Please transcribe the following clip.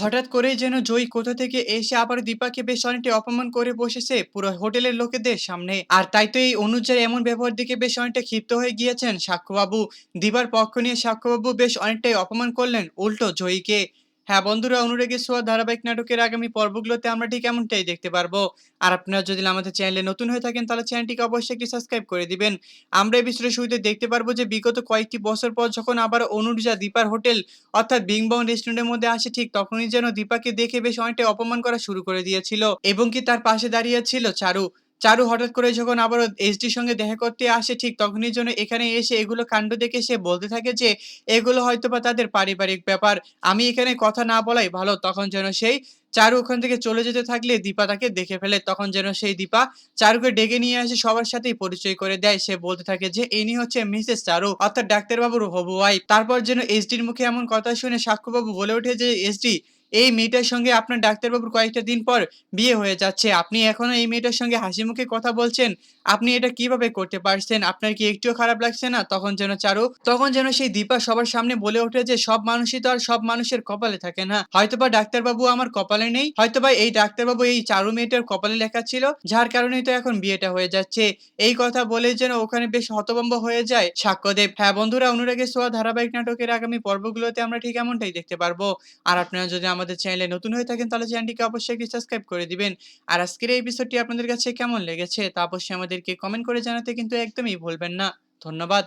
হঠাৎ করেই যেন জয়ী কোথা থেকে এসে আবার দীপাকে বেশ অনেকটা অপমান করে বসেছে পুরো হোটেলের লোকেদের সামনে। আর তাই তো এই অনুযায়ী এমন ব্যবহার দেখে বেশ অনেকটা ক্ষিপ্ত হয়ে গিয়েছেন সাক্ষ্যবাবু। দিবার পক্ষ নিয়ে সাক্ষ্যবাবু বেশ অনেকটাই অপমান করলেন উল্টো জয়ীকে। হ্যাঁ বন্ধুরা, অনুরাগী সোয়া ধারাবাহিক নাটকের আগামী পর্বগুলোতে আমরা ঠিক এমনটাই দেখতে পারব। আর আপনারা যদি আমাদের চ্যানেলে নতুন হয়ে থাকেন, তাহলে চ্যানেলটিকে অবশ্যই একটি সাবস্ক্রাইব করে দিবেন। আমরা এই বিষয়টা শুরুতে দেখতে পারব যে, বিগত কয়েকটি বছর পর যখন আবার অনুর্জা দীপার হোটেল, অর্থাৎ বিংবং রেস্টুরেন্টের মধ্যে আসে, ঠিক তখনই যেন দীপাকে দেখে বেশ অনেকটাই অপমান করা শুরু করে দিয়েছিল। এবং কি তার পাশে দাঁড়িয়ে ছিল চারু? চারু হঠাৎ করে যখন আবারও এসডির সঙ্গে দেখা করতে আসে, ঠিক তখনই জন্য এখানে এসে এগুলো কাণ্ড দেখে সে বলতে থাকে যে, এগুলো হয়তো বা তাদের পারিবারিক ব্যাপার। আমি এখানে কথা না বলাই ভালো। তখন যেন সেই চারু ওখান থেকে চলে যেতে থাকলে দীপা তাকে দেখে ফেলে। তখন যেন সেই দীপা চারুকে ডেকে নিয়ে আসে, সবার সাথেই পরিচয় করে দেয়। সে বলতে থাকে যে, ইনি হচ্ছে মিসেস চারু, অর্থাৎ ডাক্তারবাবুর হবু ওয়াইফ। তারপর যেন এসডির মুখে এমন কথা শুনে সাক্ষ্যবাবু বলে ওঠে যে, এসডি এই মেয়েটার সঙ্গে আপনার ডাক্তারবাবুর কয়েকটা দিন পর বিয়ে হয়ে যাচ্ছে। আপনি এখনও এই মেয়েটার সঙ্গে হাসি মুখে কথা বলছেন। আপনি এটা কীভাবে করতে পারছেন? আপনার কি একটুও খারাপ লাগছে না? তখন যেন চারু, তখন যেন সেই দীপা সবার সামনে বলে ওঠে যে, সব মানুষই তো আর সব মানুষের কপালে থাকে না। হয়তোবা ডাক্তারবাবু আমার কপালে নেই, হয়তোবা এই ডাক্তারবাবু এই চারু মেয়েটার কপালে লেখা ছিল, যার কারণেই তো এখন বিয়েটা হয়ে যাচ্ছে। এই কথা বলে যেন ওখানে বেশ হতভম্ব হয়ে যায় সাক্ষ্যদেব। হ্যাঁ বন্ধুরা অনুরাগে সোয়া ধারাবাহিক নাটকের আগামী পর্বগুলোতে আমরা ঠিক এমনটাই দেখতে পারব। আর আপনারা যদি আমাদের চ্যানেলে নতুন হয়ে থাকেন, তাহলে চ্যানেলটিকে অবশ্যই একটি সাবস্ক্রাইব করে দিবেন। আর আজকের এই এপিসোডটি আপনাদের কাছে কেমন লেগেছে, তা অবশ্যই আমাদেরকে কমেন্ট করে জানাতে কিন্তু একদমই ভুলবেন না। ধন্যবাদ।